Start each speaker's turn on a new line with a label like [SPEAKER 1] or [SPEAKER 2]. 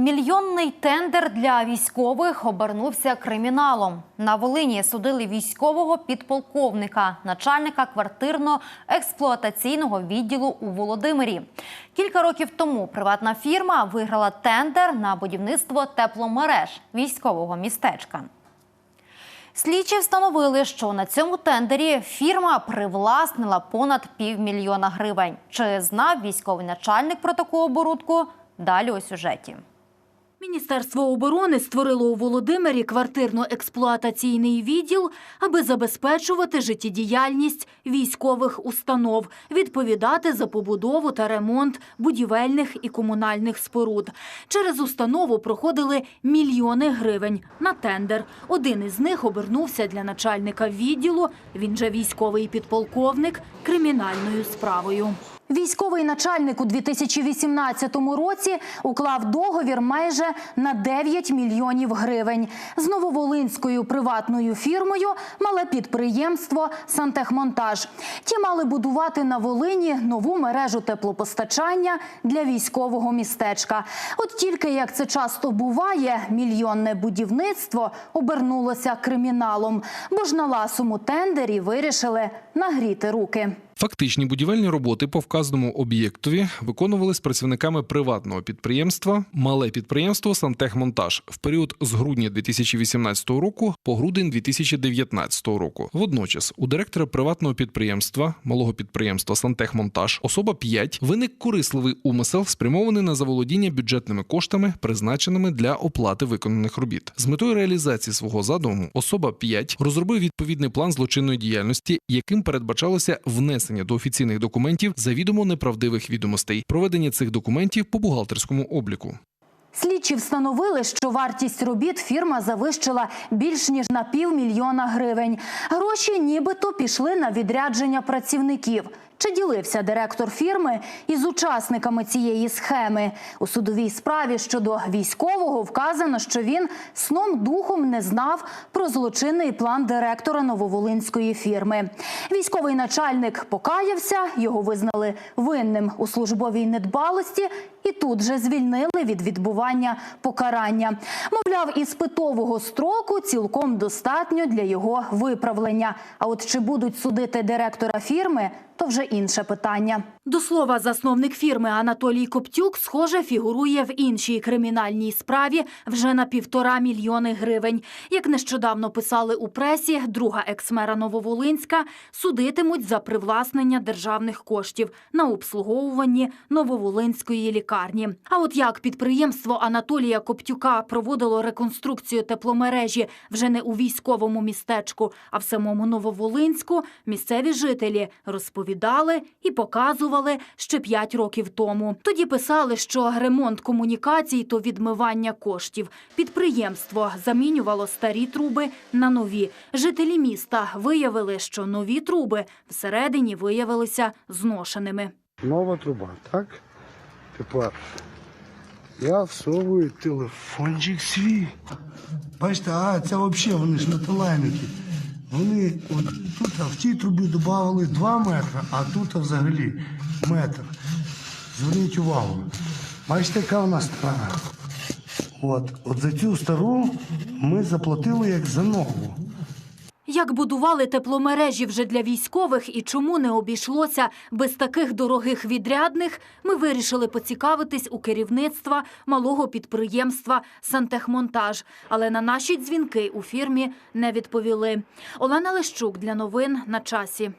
[SPEAKER 1] Мільйонний тендер для військових обернувся криміналом. На Волині судили військового підполковника, начальника квартирно-експлуатаційного відділу у Володимирі. Кілька років тому приватна фірма виграла тендер на будівництво тепломереж військового містечка. Слідчі встановили, що на цьому тендері фірма привласнила понад півмільйона гривень. Чи знав військовий начальник про таку оборудку? Далі у сюжеті.
[SPEAKER 2] Міністерство оборони створило у Володимирі квартирно-експлуатаційний відділ, аби забезпечувати життєдіяльність військових установ, відповідати за побудову та ремонт будівельних і комунальних споруд. Через установу проходили мільйони гривень на тендер. Один із них обернувся для начальника відділу, він же військовий підполковник, кримінальною справою. Військовий начальник у 2018 році уклав договір майже на 9 мільйонів гривень з нововолинською приватною фірмою мале підприємство «Сантехмонтаж». Ті мали будувати на Волині нову мережу теплопостачання для військового містечка. От тільки як це часто буває, мільйонне будівництво обернулося криміналом, бо ж на ласому тендері вирішили нагріти руки.
[SPEAKER 3] Фактичні будівельні роботи по вказаному об'єктові виконувались працівниками приватного підприємства Мале підприємство Сантехмонтаж в період з грудня 2018 року по грудень 2019 року. Водночас у директора приватного підприємства малого підприємства Сантехмонтаж особа 5 виник корисливий умисел, спрямований на заволодіння бюджетними коштами, призначеними для оплати виконаних робіт. З метою реалізації свого задуму особа 5 розробив відповідний план злочинної діяльності, яким передбачалося внесення до офіційних документів завідомо неправдивих відомостей, проведення цих документів по бухгалтерському обліку.
[SPEAKER 2] Слідчі встановили, що вартість робіт фірма завищила більш ніж на півмільйона гривень. Гроші нібито пішли на відрядження працівників. Чи ділився директор фірми із учасниками цієї схеми? У судовій справі щодо військового вказано, що він сном духом не знав про злочинний план директора нововолинської фірми. Військовий начальник покаявся, його визнали винним у службовій недбалості і тут же звільнили від відбування покарання. Мовляв, іспитового строку цілком достатньо для його виправлення. А от чи будуть судити директора фірми, то вже інше питання. До слова, засновник фірми Анатолій Коптюк, схоже, фігурує в іншій кримінальній справі вже на півтора мільйони гривень. Як нещодавно писали у пресі, друга екс-мера Нововолинська судитимуть за привласнення державних коштів на обслуговуванні Нововолинської лікарні. А от як підприємство Анатолія Коптюка проводило реконструкцію тепломережі вже не у військовому містечку, а в самому Нововолинську, місцеві жителі розповідали і показували ще п'ять років тому. Тоді писали, що ремонт комунікацій то відмивання коштів. Підприємство замінювало старі труби на нові. Жителі міста виявили, що нові труби всередині виявилися зношеними.
[SPEAKER 4] Нова труба, так? Тепер я всовую телефончик свій. Бачите, а це взагалі вони ж металеміки. Вони от тут в цій трубі додавали 2 метри, а тут взагалі метр. Зверніть увагу. Бачите, яка вона стара. От, от за цю стару ми заплатили як за нову.
[SPEAKER 2] Як будували тепломережі вже для військових і чому не обійшлося без таких дорогих відрядних, ми вирішили поцікавитись у керівництва малого підприємства «Сантехмонтаж». Але на наші дзвінки у фірмі не відповіли. Олена Лещук для новин на часі.